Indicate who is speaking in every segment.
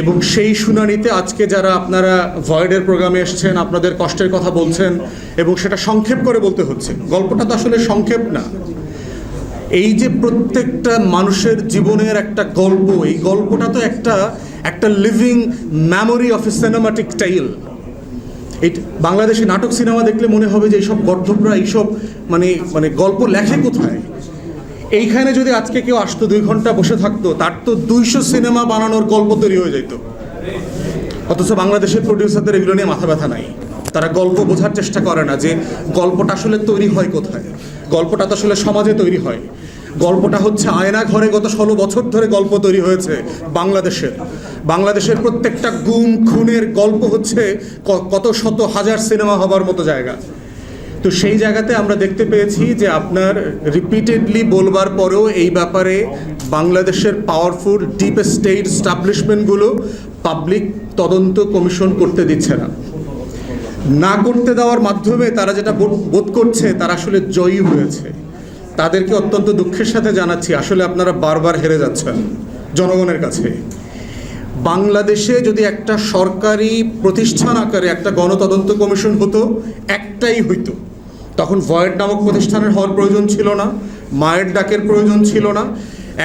Speaker 1: এবং সেই শুনানিতে আজকে যারা আপনারা ভয়েডের প্রোগ্রামে এসেছেন, আপনাদের কষ্টের কথা বলছেন এবং সেটা সংক্ষেপ করে বলতে হচ্ছে। গল্পটা তো আসলে সংক্ষেপ না। এই যে প্রত্যেকটা মানুষের জীবনের একটা গল্প, এই গল্পটা তো একটা একটা living memory of a cinematic style এই বাংলাদেশি নাটক সিনেমা দেখলে মনে হবে যে এইসব গর্ধবরা, এইসব মানে মানে গল্প লেখে কোথায়? এইখানে যদি আজকে কেউ আসতো দুই ঘণ্টা বসে থাকতো, তার তো দুইশো সিনেমা বানানোর গল্প তৈরি হয়ে যেত অথচ বাংলাদেশের প্রডিউসারদের এগুলো নিয়ে মাথা ব্যথা নাই। তারা গল্প বোঝার চেষ্টা করে না যে গল্পটা আসলে তৈরি হয় কোথায়। গল্পটা তো আসলে সমাজে তৈরি হয়। গল্পটা হচ্ছে আয়না ঘরে গত ষোলো বছর ধরে গল্প তৈরি হয়েছে বাংলাদেশের। বাংলাদেশের প্রত্যেকটা গুম, খুনের গল্প হচ্ছে কত শত হাজার সিনেমা হবার মতো জায়গা। তো সেই জায়গাতে আমরা দেখতে পেয়েছি যে আপনার রিপিটেডলি বলবার পরেও এই ব্যাপারে বাংলাদেশের পাওয়ারফুল ডিপ স্টেট স্টাবলিশমেন্টগুলো পাবলিক তদন্ত কমিশন করতে দিচ্ছে না। না করতে দেওয়ার মাধ্যমে তারা যেটা বোধ- করছে তারা আসলে জয়ী হয়েছে। তাদেরকে অত্যন্ত দুঃখের সাথে জানাচ্ছি, আসলে আপনারা বারবার হেরে যাচ্ছেন জনগণের কাছে। বাংলাদেশে যদি একটা সরকারি প্রতিষ্ঠান আকারে একটা গণতদন্ত কমিশন হতো, একটাই হইতো। তখন ভয়েড নামক প্রতিষ্ঠানের হওয়ার প্রয়োজন ছিল না, মায়ের ডাকের প্রয়োজন ছিল না।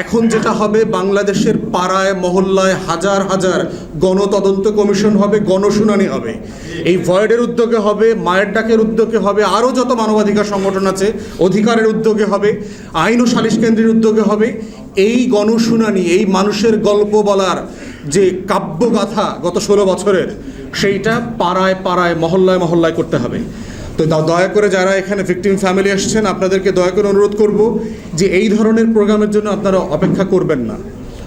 Speaker 1: এখন যেটা হবে, বাংলাদেশের পাড়ায়, মহল্লায় হাজার হাজার গণতদন্ত কমিশন হবে, গণশুনানি হবে। এই ভয়েডের উদ্যোগে হবে, মায়ের ডাকের উদ্যোগে হবে, আরও যত মানবাধিকার সংগঠন আছে, অধিকারের উদ্যোগে হবে, আইন ও সালিশ কেন্দ্রের উদ্যোগে হবে। এই গণশুনানি, এই মানুষের গল্প বলার যে কাব্যগাথা গত ষোলো বছরের, সেইটা পাড়ায় পাড়ায়, মহল্লায় মহল্লায় করতে হবে। তো দয়া করে যারা এখানে ভিকটিম ফ্যামিলি আসছেন আপনাদেরকে দয়া করে অনুরোধ করব যে এই ধরনের প্রোগ্রামের জন্য আপনারা অপেক্ষা করবেন না।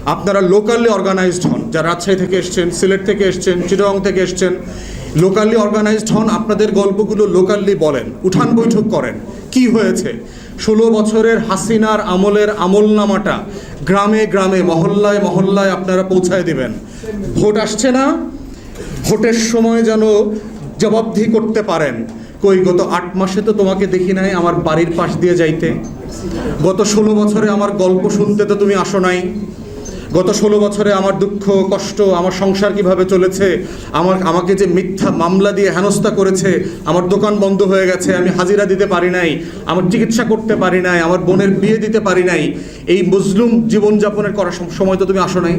Speaker 1: আপনারা লোকালি অর্গানাইজড হন। যারা রাজশাহী থেকে এসছেন, সিলেট থেকে এসছেন চিটং থেকে এসছেন লোকালি অর্গানাইজড হন, আপনাদের গল্পগুলো লোকালি বলেন, উঠান বৈঠক করেন। কি হয়েছে? ষোলো বছরের হাসিনার আমলের আমলনামাটা গ্রামে গ্রামে, মহল্লায় মহল্লায় আপনারা পৌঁছায় দিবেন। ভোট আসছে না। ভোটের সময় যেন জবাবদিহি করতে পারেন। কই, গত আট মাসে তো তোমাকে দেখি নাই আমার বাড়ির পাশ দিয়ে যাইতে। গত ষোলো বছরে আমার গল্প শুনতে তো তুমি আসো নাই। গত ষোলো বছরে আমার দুঃখ, কষ্ট, আমার সংসার কীভাবে চলেছে, আমার, আমাকে যে মিথ্যা মামলা দিয়ে হেনস্থা করেছে, আমার দোকান বন্ধ হয়ে গেছে, আমি হাজিরা দিতে পারি নাই, আমার চিকিৎসা করতে পারি নাই, আমার বোনের বিয়ে দিতে পারি নাই, এই মুসলিম জীবনযাপনের করার সময় তো তুমি আসো নাই।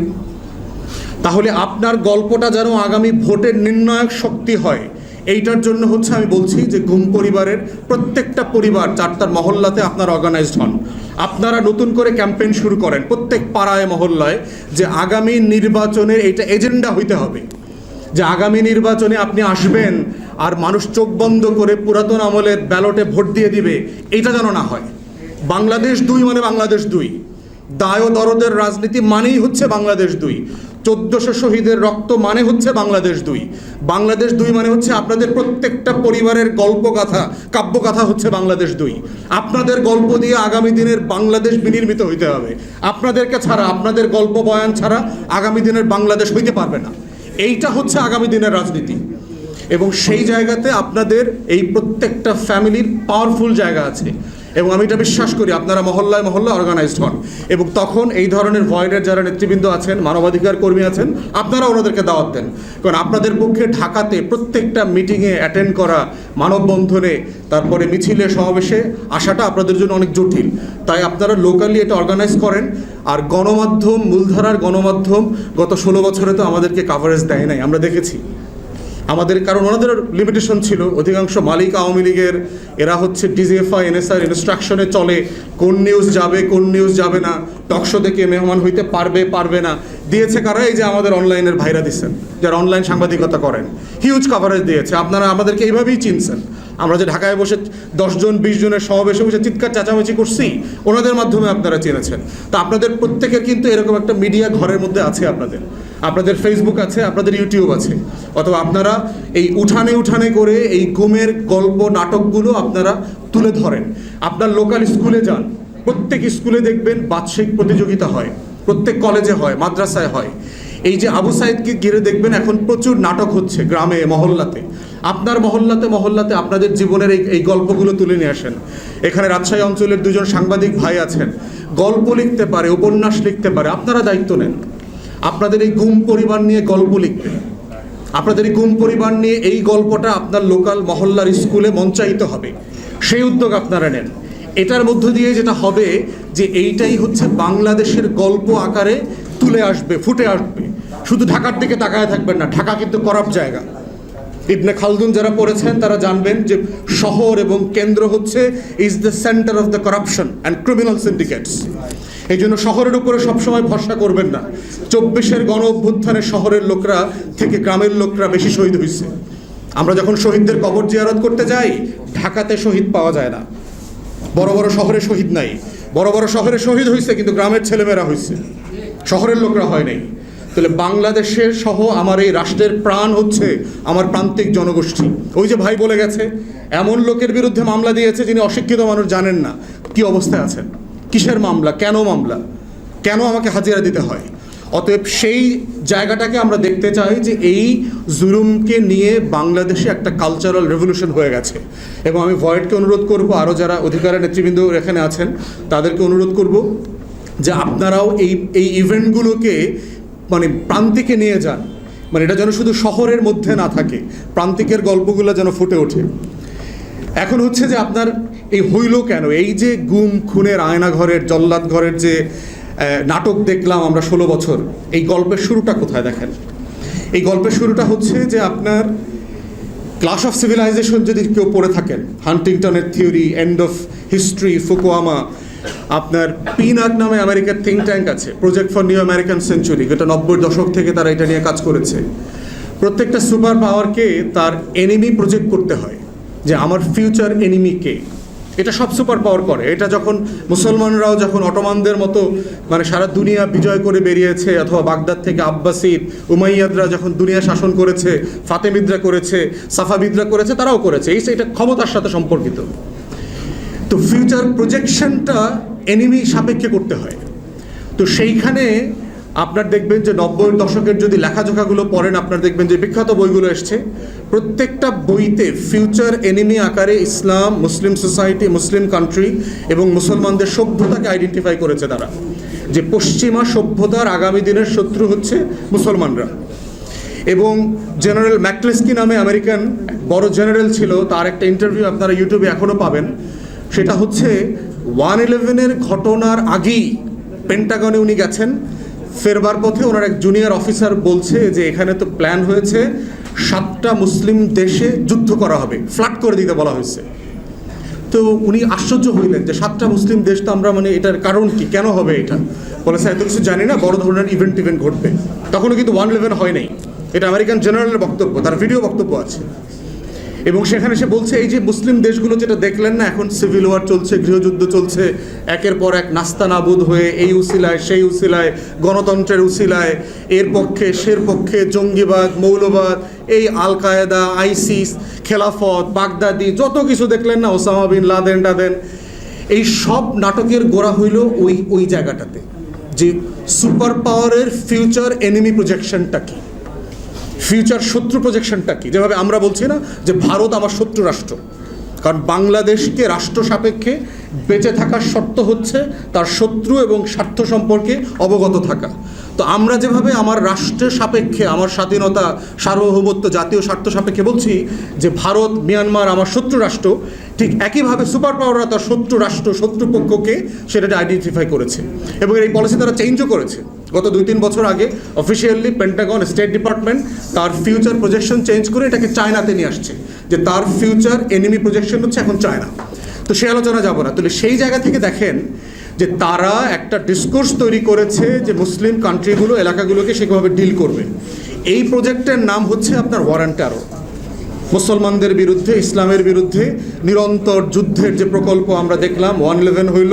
Speaker 1: তাহলে আপনার গল্পটা যেন আগামী ভোটের নির্ণায়ক শক্তি হয় এইটার জন্য হচ্ছে আমি বলছি যে ঘুম পরিবারের প্রত্যেকটা পরিবার চারটার মহল্লাতে আপনারা অর্গানাইজড হন। আপনারা নতুন করে ক্যাম্পেইন শুরু করেন প্রত্যেক পাড়ায়, মহল্লায় যে আগামী নির্বাচনের এইটা এজেন্ডা হইতে হবে। যে আগামী নির্বাচনে আপনি আসবেন আর মানুষ চোখ বন্ধ করে পুরাতন আমলের ব্যালটে ভোট দিয়ে দিবে এটা যেন না হয়। বাংলাদেশ দুই মানে বাংলাদেশ দুই। দায় দরদের রাজনীতি মানেই হচ্ছে বাংলাদেশ দুই। চোদ্দশো শহীদের রক্ত মানে হচ্ছে বাংলাদেশ দুই। বাংলাদেশ দুই মানে হচ্ছে আপনাদের প্রত্যেকটা পরিবারের গল্পগাথা কাব্যগাথা হচ্ছে বাংলাদেশ দুই। আপনাদের গল্প দিয়ে আগামী দিনের বাংলাদেশ বিনির্মিত হইতে হবে। আপনাদেরকে ছাড়া, আপনাদের গল্প বয়ান ছাড়া আগামী দিনের বাংলাদেশ হইতে পারবে না। এইটা হচ্ছে আগামী দিনের রাজনীতি। এবং সেই জায়গাতে আপনাদের এই প্রত্যেকটা ফ্যামিলির পাওয়ারফুল জায়গা আছে। এবং আমি এটা বিশ্বাস করি, আপনারা মহল্লায় মহল্লায় অর্গানাইজড হন। এবং তখন এই ধরনের ভয়েডের যারা নেতৃবৃন্দ আছেন, মানবাধিকার কর্মী আছেন, আপনারা ওনাদেরকে দাওয়াত দেন। কারণ আপনাদের পক্ষে ঢাকাতে প্রত্যেকটা মিটিংয়ে অ্যাটেন্ড করা মানববন্ধনে তারপরে মিছিলে, সমাবেশে আসাটা আপনাদের জন্য অনেক জটিল। তাই আপনারা লোকালি এটা অর্গানাইজ করেন। আর গণমাধ্যম, মূলধারার গণমাধ্যম গত ষোলো বছরে তো আমাদেরকে কাভারেজ দেয় নাই, আমরা দেখেছি। আমাদের, কারণ ওনাদের লিমিটেশন ছিল। অধিকাংশ মালিক আওয়ামী লীগের, এরা হচ্ছে ডিজিএফআই এনএসআর ইনস্ট্রাকশনে চলে। কোন নিউজ যাবে, কোন নিউজ যাবে না টকশো থেকে মেহমান হইতে পারবে পারবে না। দিয়েছে কারা? এই যে আমাদের অনলাইনের ভাইরা দিচ্ছেন যারা অনলাইন সাংবাদিকতা করেন। হিউজ কাভারেজ দিয়েছে। আপনারা আমাদেরকে এইভাবেই চিনছেন। আমরা যে ঢাকায় বসে দশজন বিশ জনের সমাবেশে বসে চিৎকার, চেঁচামেচি করছি, ওনাদের মাধ্যমে আপনারা চিনেছেন। তা আপনাদের প্রত্যেকের কিন্তু এরকম একটা মিডিয়া ঘরের মধ্যে আছে আপনাদের। আপনাদের ফেসবুক আছে, আপনাদের ইউটিউব আছে। অথবা আপনারা এই উঠানে উঠানে করে এই গুমের গল্প নাটকগুলো আপনারা তুলে ধরেন। আপনার লোকাল স্কুলে যান, প্রত্যেক স্কুলে দেখবেন বার্ষিক প্রতিযোগিতা হয়, প্রত্যেক কলেজে হয়, মাদ্রাসায় হয়। এই যে আবু সাইদকে ঘিরে দেখবেন এখন প্রচুর নাটক হচ্ছে গ্রামে, মহল্লাতে। আপনার মহল্লাতে মহল্লাতে আপনাদের জীবনের এই এই গল্পগুলো তুলে নিয়ে আসেন। এখানে রাজশাহী অঞ্চলের দুজন সাংবাদিক ভাই আছেন। গল্প লিখতে পারে, উপন্যাস লিখতে পারে, আপনারা দায়িত্ব নেন। আপনাদের এই গুম পরিবার নিয়ে গল্প লিখবে। আপনাদের এই গুম পরিবার নিয়ে এই গল্পটা আপনার লোকাল মহল্লার স্কুলে মঞ্চায়িত হবে। সেই উদ্যোগ আপনারা নেন। এটার মধ্য দিয়ে যেটা হবে যে এইটাই হচ্ছে বাংলাদেশের গল্প আকারে তুলে আসবে, ফুটে আসবে। শুধু ঢাকার দিকে তাকায় থাকবেন না, ঢাকা কিন্তু করাপ জায়গা। ইবনে খালদুন যারা পড়েছেন, তারা জানবেন যে শহর এবং কেন্দ্র হচ্ছে is the centre of the corruption and criminal syndicates এই জন্য শহরের উপরে সবসময় ভরসা করবেন না। চব্বিশের গণ অভ্যুত্থানে শহরের লোকরা থেকে গ্রামের লোকরা বেশি শহীদ হয়েছে আমরা যখন শহীদদের কবর জিয়ারত করতে যাই, ঢাকাতে শহীদ পাওয়া যায় না। বড় বড় শহরে শহীদ নাই। বড় বড় শহরে শহীদ হয়েছে কিন্তু গ্রামের ছেলেমেয়েরা হয়েছে শহরের লোকরা হয় নাই। তাহলে বাংলাদেশের সহ আমার এই রাষ্ট্রের প্রাণ হচ্ছে আমার প্রান্তিক জনগোষ্ঠী। ওই যে ভাই বলে গেছে, এমন লোকের বিরুদ্ধে মামলা দিয়েছে যিনি অশিক্ষিত মানুষ জানেন না। কি অবস্থায় আছেন? কিসের মামলা? কেন মামলা? কেন আমাকে হাজিরা দিতে হয়? অতএব সেই জায়গাটাকে আমরা দেখতে চাই যে এই জুলুমকে নিয়ে বাংলাদেশে একটা কালচারাল রেভলিউশন হয়ে গেছে। এবং আমি ভয়েডকে অনুরোধ করব আরও যারা অধিকারের নেতৃবৃন্দ এখানে আছেন, তাদেরকে অনুরোধ করব যে আপনারাও এই এই ইভেন্টগুলোকে মানে প্রান্তিকে নিয়ে যান। মানে এটা যেন শুধু শহরের মধ্যে না থাকে, প্রান্তিকের গল্পগুলো যেন ফুটে ওঠে। এখন হচ্ছে যে আপনার এই হইল কেন? এই যে গুম, খুনের আয়না ঘরের জল্লাদ ঘরের যে নাটক দেখলাম আমরা ষোলো বছর, এই গল্পের শুরুটা কোথায় দেখেন? এই গল্পের শুরুটা হচ্ছে যে আপনার ক্লাস অফ সিভিলাইজেশন যদি কেউ পড়ে থাকেন হান্টিংটনের theory end of history Fukuyama আপনার পিনাক নামে আমেরিকার থিঙ্ক ট্যাঙ্ক আছে project for new American century যেটা নব্বই দশক থেকে তারা এটা নিয়ে কাজ করেছে। প্রত্যেকটা সুপার পাওয়ারকে তার এনিমি প্রজেক্ট করতে হয়, যে আমার ফিউচার এনিমি কে। এটা সব সুপার পাওয়ার করে। এটা যখন মুসলমানরাও যখন অটোমানদের মতো মানে সারা দুনিয়া বিজয় করে বেরিয়েছে, অথবা বাগদাদ থেকে আব্বাসিদ উমাইয়াদরা যখন দুনিয়া শাসন করেছে, ফাতেমিদরা করেছে, সাফাবিদরা করেছে, তারাও করেছে। এই এটা ক্ষমতার সাথে সম্পর্কিত। তো ফিউচার প্রজেকশনটা এনিমি সাপেক্ষে করতে হয়। তো সেইখানে আপনার দেখবেন যে নব্বই দশকের যদি লেখাজোখাগুলো পড়েন, আপনার দেখবেন যে বিখ্যাত বইগুলো এসছে। প্রত্যেকটা বইতে ফিউচার এনিমি আকারে ইসলাম মুসলিম সোসাইটি মুসলিম কান্ট্রি এবং মুসলমানদের সভ্যতাকে আইডেন্টিফাই করেছে তারা। যে পশ্চিমা সভ্যতার আগামী দিনের শত্রু হচ্ছে মুসলমানরা। এবং জেনারেল ম্যাকলেস্কি নামে আমেরিকান বড় জেনারেল ছিল, তার একটা ইন্টারভিউ আপনারা ইউটিউবে এখনও পাবেন। সেটা হচ্ছে ওয়ান ইলেভেনের ঘটনার আগেই পেন্টাগনে উনি গেছেন। ফেরবার পথে ওনার এক জুনিয়র অফিসার বলছে যে এখানে তো প্ল্যান হয়েছে, সাতটা মুসলিম দেশে যুদ্ধ করা হবে ফ্লাট করে দিতে বলা হয়েছে। তো উনি আশ্চর্য হইলেন যে সাতটা মুসলিম দেশ তো আমরা মানে এটার কারণ কি, কেন হবে এটা? বলে, স্যার, এত কিছু জানি না, বড় ধরনের ইভেন্ট টিভেন্ট ঘটবে। তখনও কিন্তু ওয়ান ইলেভেন হয় নাই। এটা আমেরিকান জেনারেলের বক্তব্য, তার ভিডিও বক্তব্য আছে। এবং সেখানে সে বলছে, এই যে মুসলিম দেশগুলো যেটা দেখলেন না, এখন সিভিল ওয়ার চলছে, গৃহযুদ্ধ চলছে, একের পর এক নাস্তা নাবুদ হয়ে এই উসিলায়, সেই উসিলায়, গণতন্ত্রের উসিলায়, এর পক্ষে সের পক্ষে জঙ্গিবাদ, মৌলবাদ, এই আল কায়েদা আইসিস, খেলাফত, বাগদাদি, যত কিছু দেখলেন না, ওসামা বিন লাদেন টাদেন, এই সব নাটকের গোড়া হইল ওই ওই জায়গাটাতে যে সুপার পাওয়ারের ফিউচার এনিমি প্রজেকশনটা কী? ফিউচার শত্রু প্রজেকশনটা কি? যেভাবে আমরা বলছি না যে ভারত আমার শত্রু রাষ্ট্র। কারণ বাংলাদেশকে রাষ্ট্র সাপেক্ষে বেঁচে থাকার শর্ত হচ্ছে তার শত্রু এবং স্বার্থ সম্পর্কে অবগত থাকা। তো আমরা যেভাবে আমার রাষ্ট্রের সাপেক্ষে, আমার স্বাধীনতা, সার্বভৌমত্ব, জাতীয় স্বার্থ সাপেক্ষে বলছি যে ভারত, মিয়ানমার আমার শত্রু রাষ্ট্র, ঠিক একইভাবে সুপার পাওয়াররা তার শত্রু রাষ্ট্র শত্রুপক্ষকে সেটা আইডেন্টিফাই করেছে এবং এই পলিসি তারা চেঞ্জও করেছে। গত দুই তিন বছর আগে অফিসিয়ালি পেন্টাগন স্টেট ডিপার্টমেন্ট তার ফিউচার প্রজেকশন চেঞ্জ করে এটাকে চায়নাতে নিয়ে আসছে, যে তার ফিউচার এনিমি প্রজেকশন হচ্ছে এখন চায়না তো সে আলোচনা যাব না। তাহলে সেই জায়গা থেকে দেখেন যে তারা একটা ডিসকোর্স তৈরি করেছে যে মুসলিম কান্ট্রিগুলো এলাকাগুলোকে সেভাবে ডিল করবে। এই প্রজেক্টের নাম হচ্ছে আপনার ওয়ারেন্ট আরও মুসলমানদের বিরুদ্ধে, ইসলামের বিরুদ্ধে নিরন্তর যুদ্ধের যে প্রকল্প আমরা দেখলাম ওয়ান ইলেভেন হইল।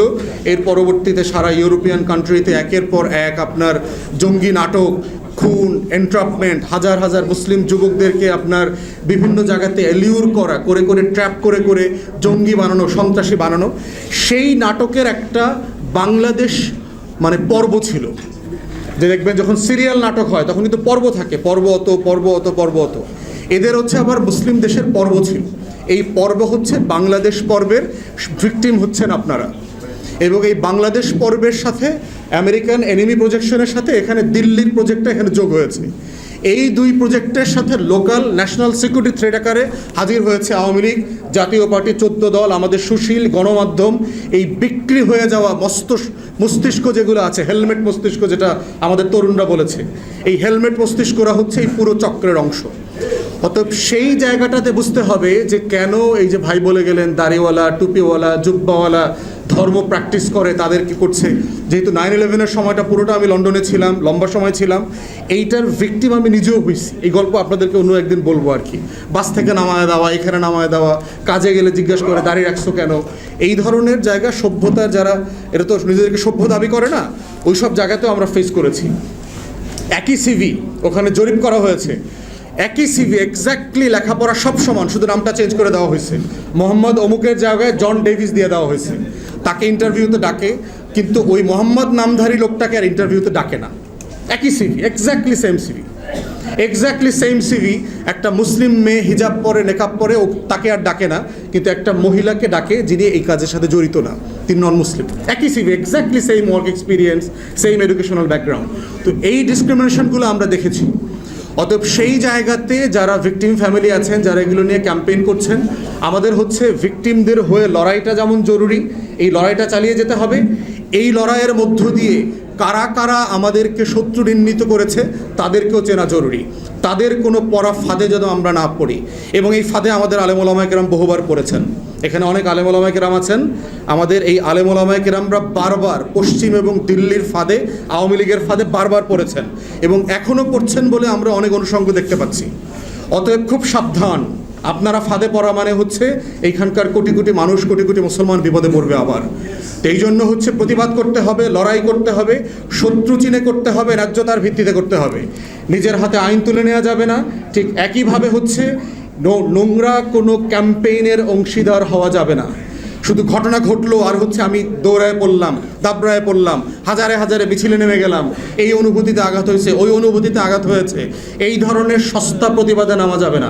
Speaker 1: এর পরবর্তীতে সারা ইউরোপিয়ান কান্ট্রিতে একের পর এক আপনার জঙ্গি নাটক, খুন এন্ট্রাপমেন্ট হাজার হাজার মুসলিম যুবকদেরকে আপনার বিভিন্ন জায়গাতে এলিউর করা, করে করে ট্র্যাপ করে করে জঙ্গি বানানো, সন্ত্রাসী বানানো। সেই নাটকের একটা বাংলাদেশ মানে পর্ব ছিল। যে দেখবেন যখন সিরিয়াল নাটক হয়, তখন কিন্তু পর্ব থাকে, পর্ব অত পর্ব অত পর্ব অত। এদের হচ্ছে আবার মুসলিম দেশের পর্ব ছিল। এই পর্ব হচ্ছে বাংলাদেশ পর্বের, ভিকটিম হচ্ছেন আপনারা। এবং এই বাংলাদেশ পর্বের সাথে আমেরিকান এনিমি প্রজেকশনের সাথে এখানে দিল্লির প্রজেক্টটা এখানে যোগ হয়েছে। এই দুই প্রজেক্টের সাথে লোকাল ন্যাশনাল সিকিউরিটি থ্রেড আকারে হাজির হয়েছে আওয়ামী লীগ, জাতীয় পার্টি চোদ্দ দল, আমাদের সুশীল গণমাধ্যম। এই বিক্রি হয়ে যাওয়া মস্ত মস্তিষ্ক যেগুলো আছে হেলমেট মস্তিষ্ক যেটা আমাদের তরুণরা বলেছে, এই হেলমেট মস্তিষ্করা হচ্ছে এই পুরো চক্রের অংশ। অতএব সেই জায়গাটাতে বুঝতে হবে যে কেন এই যে ভাই বলে গেলেন, দাড়িওয়ালা, টুপিওয়ালা, জুব্বাওয়ালা ধর্ম প্র্যাকটিস করে, তাদের কি করছে? যেহেতু নাইন ইলেভেনের সময়টা পুরোটা আমি লন্ডনে ছিলাম, লম্বা সময় ছিলাম, এইটার ভিকটিম আমি নিজেও হয়েছি। এই গল্প আপনাদেরকে অন্য একদিন বলব আর কি। বাস থেকে নামায় দেওয়া, এখানে নামায় দেওয়া, কাজে গেলে জিজ্ঞেস করে, দাঁড়িয়ে রাখছো কেন? এই ধরনের জায়গা সভ্যতার যারা এটা তো নিজেদেরকে সভ্য দাবি করে না ওই সব জায়গাতেও আমরা ফেস করেছি। একই সিভি ওখানে জরিপ করা হয়েছে। একই সিভি এক্স্যাক্টলি লেখাপড়া সব সমান, শুধু নামটা চেঞ্জ করে দেওয়া হয়েছে। মোহাম্মদ অমুকের জায়গায় জন ডেভিস দিয়ে দেওয়া হয়েছে। তাকে ইন্টারভিউতে ডাকে, কিন্তু ওই মোহাম্মদ নামধারী লোকটাকে আর ইন্টারভিউতে ডাকে না। একই CV exactly same CV exactly same CV একটা মুসলিম মেয়ে হিজাব পরে, নেকাব পরে, ও তাকে আর ডাকে না, কিন্তু একটা মহিলাকে ডাকে যিনি এই কাজের সাথে জড়িত না। তিনি নন মুসলিম একই CV exactly same work experience same educational background তো এই ডিসক্রিমিনেশনগুলো আমরা দেখেছি। অতএব সেই জায়গাতে যারা ভিকটিম ফ্যামিলি আছেন, যারা এগুলো নিয়ে ক্যাম্পেইন করছেন, আমাদের হচ্ছে ভিকটিমদের হয়ে লড়াইটা যেমন জরুরি, এই লড়াইটা চালিয়ে যেতে হবে। এই লড়াইয়ের মধ্য দিয়ে কারা কারা আমাদেরকে শত্রু নির্ণীত করেছে, তাদেরকেও চেনা জরুরি। তাদের কোনো পড়া ফাঁদে যেন আমরা না পড়ি। এবং এই ফাঁদে আমাদের আলেমুলামায়কেরাম বহুবার পড়েছেন। এখানে অনেক আলেমুলামায়কেরাম আছেন। আমাদের এই আলেমুলামায়কেরামরা বারবার পশ্চিম এবং দিল্লির ফাঁদে, আওয়ামী লীগের ফাঁদে বারবার পড়েছেন। এবং এখনও পড়ছেন বলে আমরা অনেক অনুষঙ্গ দেখতে পাচ্ছি। অতএব খুব সাবধান। আপনারা ফাঁদে পড়া মানে হচ্ছে এইখানকার কোটি কোটি মানুষ, কোটি কোটি মুসলমান বিপদে পড়বে আবার। এই জন্য হচ্ছে প্রতিবাদ করতে হবে, লড়াই করতে হবে, শত্রু চিনে করতে হবে, ন্যায্যতার ভিত্তিতে করতে হবে। নিজের হাতে আইন তুলে নেওয়া যাবে না। ঠিক একইভাবে হচ্ছে নোংরা কোনো ক্যাম্পেইনের অংশীদার হওয়া যাবে না। শুধু ঘটনা ঘটলো আর হচ্ছে আমি দৌড়ায় পড়লাম, দাবড়ায় পড়লাম, হাজারে হাজারে মিছিলে নেমে গেলাম। এই অনুভূতিতে আঘাত হয়েছে, ওই অনুভূতিতে আঘাত হয়েছে। এই ধরনের সস্তা প্রতিবাদে নামা যাবে না।